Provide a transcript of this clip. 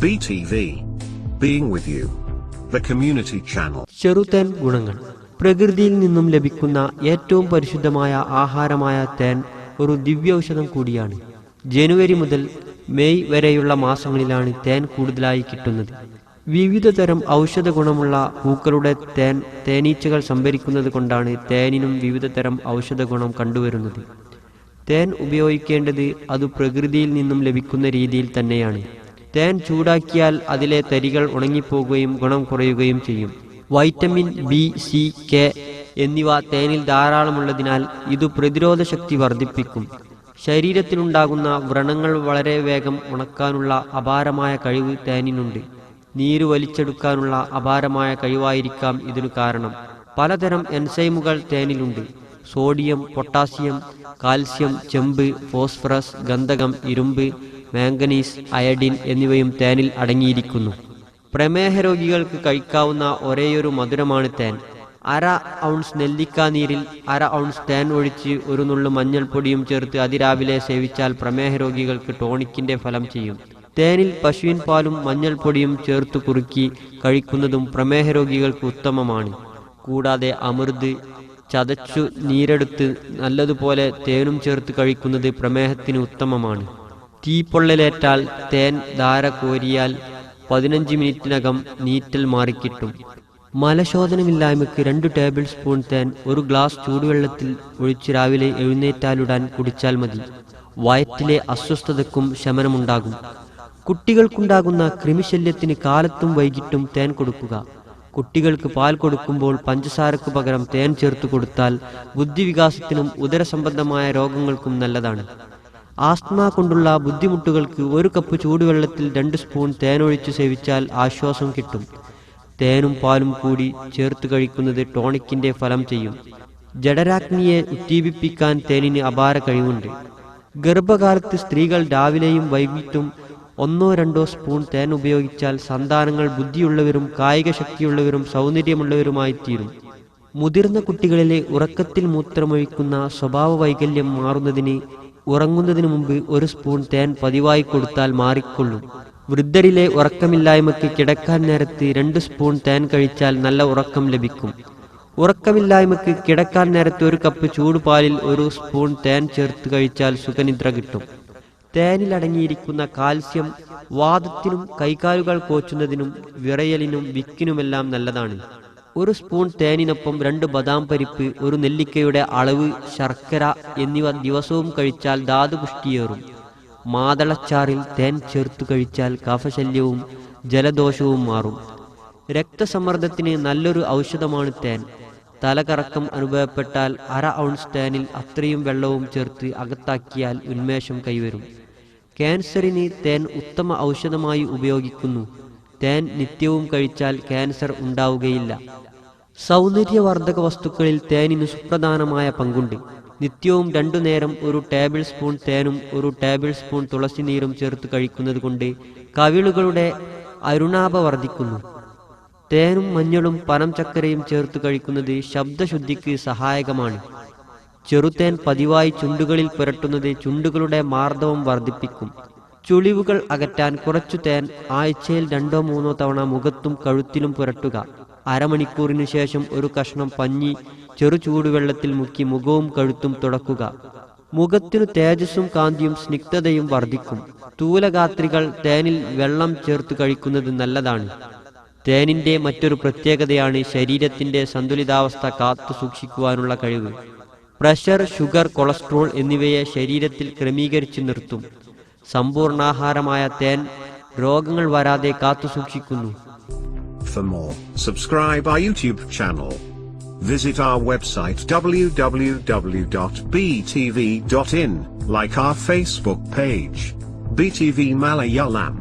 BTV. Being with you. The community channel. ചെറുതേൻ ഗുണങ്ങൾ പ്രകൃതിയിൽ നിന്നും ലഭിക്കുന്ന ഏറ്റവും പരിശുദ്ധമായ ആഹാരമായ തേൻ ഒരു ദിവ്യൌഷധം കൂടിയാണ് ജനുവരി മുതൽ മെയ് വരെയുള്ള മാസങ്ങളിലാണ് തേൻ കൂടുതലായി കിട്ടുന്നത് വിവിധ തരം ഔഷധ ഗുണമുള്ള പൂക്കളുടെ തേൻ തേനീച്ചകൾ സംഭരിക്കുന്നത് കൊണ്ടാണ് തേനിനും വിവിധ തരം ഔഷധ ഗുണം കണ്ടുവരുന്നത് തേൻ ഉപയോഗിക്കേണ്ടത് അത് പ്രകൃതിയിൽ നിന്നും ലഭിക്കുന്ന രീതിയിൽ തന്നെയാണ് തേൻ ചൂടാക്കിയാൽ അതിലെ തരികൾ ഉണങ്ങിപ്പോകുകയും ഗുണം കുറയുകയും ചെയ്യും. വൈറ്റമിൻ ബി സി കെ എന്നിവ തേനിൽ ധാരാളമുള്ളതിനാൽ ഇത് പ്രതിരോധ ശക്തി വർദ്ധിപ്പിക്കും. ശരീരത്തിലുണ്ടാകുന്ന വ്രണങ്ങൾ വളരെ വേഗം ഉണക്കാനുള്ള അപാരമായ കഴിവ് തേനിനുണ്ട്. നീര് വലിച്ചെടുക്കാനുള്ള അപാരമായ കഴിവായിരിക്കാം ഇതിനു കാരണം. പലതരം എൻസൈമുകൾ തേനിലുണ്ട്. സോഡിയം പൊട്ടാസ്യം കാൽസ്യം ചെമ്പ് ഫോസ്ഫറസ് ഗന്ധകം ഇരുമ്പ് മാംഗനീസ് അയഡിൻ എന്നിവയും തേനിൽ അടങ്ങിയിരിക്കുന്നു. പ്രമേഹ രോഗികൾക്ക് കഴിക്കാവുന്ന ഒരേയൊരു മധുരമാണ് തേൻ. അര ഔൺസ് നെല്ലിക്ക നീരിൽ അര ഔൺസ് തേൻ ഒഴിച്ച് ഒരു നുള്ളു മഞ്ഞൾപ്പൊടിയും ചേർത്ത് അതിരാവിലെ സേവിച്ചാൽ പ്രമേഹ രോഗികൾക്ക് ടോണിക്കിന്റെ ഫലം ചെയ്യും. തേനിൽ പശുവിൻ പാലും മഞ്ഞൾപ്പൊടിയും ചേർത്ത് കുറുക്കി കഴിക്കുന്നതും പ്രമേഹ രോഗികൾക്ക് ഉത്തമമാണ്. കൂടാതെ അമൃത് ചതച്ചു നീരെടുത്ത് നല്ലതുപോലെ തേനും ചേർത്ത് കഴിക്കുന്നത് പ്രമേഹത്തിന് ഉത്തമമാണ്. തീപ്പൊള്ളലേറ്റാൽ തേൻ ധാര കോരിയാൽ പതിനഞ്ച് മിനിറ്റിനകം നീറ്റൽ മാറിക്കിട്ടും. മലശോധനമില്ലായ്മയ്ക്ക് രണ്ട് ടേബിൾ സ്പൂൺ തേൻ ഒരു ഗ്ലാസ് ചൂടുവെള്ളത്തിൽ ഒഴിച്ച് രാവിലെ എഴുന്നേറ്റാലുടാൻ കുടിച്ചാൽ മതി. വയറ്റിലെ അസ്വസ്ഥതക്കും ശമനമുണ്ടാകും. കുട്ടികൾക്കുണ്ടാകുന്ന കൃമിശല്യത്തിന് കാലത്തും വൈകിട്ടും തേൻ കൊടുക്കുക. കുട്ടികൾക്ക് പാൽ കൊടുക്കുമ്പോൾ പഞ്ചസാരക്ക് പകരം തേൻ ചേർത്ത് കൊടുത്താൽ ബുദ്ധിവികാസത്തിനും ഉദരസംബന്ധമായ രോഗങ്ങൾക്കും നല്ലതാണ്. ആസ്മ കൊണ്ടുള്ള ബുദ്ധിമുട്ടുകൾക്ക് ഒരു കപ്പ് ചൂടുവെള്ളത്തിൽ രണ്ട് സ്പൂൺ തേനൊഴിച്ച് സേവിച്ചാൽ ആശ്വാസം കിട്ടും. തേനും പാലും കൂടി ചേർത്ത് കഴിക്കുന്നത് ടോണിക്കിന്റെ ഫലം ചെയ്യും. ജഡരാഗ്നിയെ ഉദ്ദീപിപ്പിക്കാൻ തേനിന് അപാര കഴിവുണ്ട്. ഗർഭകാലത്ത് സ്ത്രീകൾ രാവിലെയും വൈകിട്ടും ഒന്നോ രണ്ടോ സ്പൂൺ തേൻ ഉപയോഗിച്ചാൽ സന്താനങ്ങൾ ബുദ്ധിയുള്ളവരും കായിക ശക്തിയുള്ളവരും സൗന്ദര്യമുള്ളവരുമായി തീരും. മുതിർന്ന കുട്ടികളിലെ ഉറക്കത്തിൽ മൂത്രമൊഴിക്കുന്ന സ്വഭാവ വൈകല്യം മാറുന്നതിന് ഉറങ്ങുന്നതിന് മുമ്പ് ഒരു സ്പൂൺ തേൻ പതിവായി കൊടുത്താൽ മാറിക്കൊള്ളും. വൃദ്ധരിലെ ഉറക്കമില്ലായ്മയ്ക്ക് കിടക്കാൻ നേരത്ത് രണ്ട് സ്പൂൺ തേൻ കഴിച്ചാൽ നല്ല ഉറക്കം ലഭിക്കും. ഉറക്കമില്ലായ്മയ്ക്ക് കിടക്കാൻ നേരത്ത് ഒരു കപ്പ് ചൂടുപാലിൽ ഒരു സ്പൂൺ തേൻ ചേർത്ത് കഴിച്ചാൽ സുഖനിദ്ര കിട്ടും. തേനിൽ അടങ്ങിയിരിക്കുന്ന കാൽസ്യം വാദത്തിനും കൈകാലുകൾ കോച്ചുന്നതിനും വിറയലിനും വിക്കിനുമെല്ലാം നല്ലതാണ്. ഒരു സ്പൂൺ തേനിനൊപ്പം രണ്ട് ബദാം പരിപ്പ് ഒരു നെല്ലിക്കയുടെ അളവ് ശർക്കര എന്നിവ ദിവസവും കഴിച്ചാൽ ധാതു പുഷ്ടിയേറും. മാതളച്ചാറിൽ തേൻ ചേർത്തു കഴിച്ചാൽ കഫശല്യവും ജലദോഷവും മാറും. രക്തസമ്മർദ്ദത്തിന് നല്ലൊരു ഔഷധമാണ് തേൻ. തലകറക്കം അനുഭവപ്പെട്ടാൽ അര ഔൺസ് തേനിൽ അത്രയും വെള്ളവും ചേർത്ത് അകത്താക്കിയാൽ ഉന്മേഷം കൈവരും. ക്യാൻസറിന് തേൻ ഉത്തമ ഔഷധമായി ഉപയോഗിക്കുന്നു. തേൻ നിത്യവും കഴിച്ചാൽ ക്യാൻസർ ഉണ്ടാവുകയില്ല. സൗന്ദര്യവർദ്ധക വസ്തുക്കളിൽ തേനിന് സുപ്രധാനമായ പങ്കുണ്ട്. നിത്യവും രണ്ടു നേരം ഒരു ടേബിൾ സ്പൂൺ തേനും ഒരു ടേബിൾ സ്പൂൺ തുളസി നീരും ചേർത്ത് കഴിക്കുന്നത് കൊണ്ട് കവിളുകളുടെ അരുണാഭ വർദ്ധിക്കുന്നു. തേനും മഞ്ഞളും പനം ചക്കരയും ചേർത്ത് കഴിക്കുന്നത് ശബ്ദശുദ്ധിക്ക് സഹായകമാണ്. ചെറുതേൻ പതിവായി ചുണ്ടുകളിൽ പുരട്ടുന്നത് ചുണ്ടുകളുടെ മാർദ്ദവം വർദ്ധിപ്പിക്കും. ചുളിവുകൾ അകറ്റാൻ കുറച്ചു തേൻ ആഴ്ചയിൽ രണ്ടോ മൂന്നോ തവണ മുഖത്തും കഴുത്തിലും പുരട്ടുക. അരമണിക്കൂറിനു ശേഷം ഒരു കഷ്ണം പഞ്ഞി ചെറു ചൂടുവെള്ളത്തിൽ മുക്കി മുഖവും കഴുത്തും തുടക്കുക. മുഖത്തിനു തേജസ്സും കാന്തിയും സ്നിഗ്ധതയും വർദ്ധിക്കും. തൂലഗാത്രികൾ തേനിൽ വെള്ളം ചേർത്ത് കഴിക്കുന്നത് നല്ലതാണ്. തേനിന്റെ മറ്റൊരു പ്രത്യേകതയാണ് ശരീരത്തിന്റെ സന്തുലിതാവസ്ഥ കാത്തു സൂക്ഷിക്കുവാനുള്ള കഴിവ്. പ്രഷർ ഷുഗർ കൊളസ്ട്രോൾ എന്നിവയെ ശരീരത്തിൽ ക്രമീകരിച്ചു നിർത്തും. സമ്പൂർണാഹാരമായ തേൻ രോഗങ്ങൾ വരാതെ കാത്തു സൂക്ഷിക്കുന്നു For more, subscribe our YouTube channel. Visit our website www.btv.in, like our Facebook page. BTV Malayalam.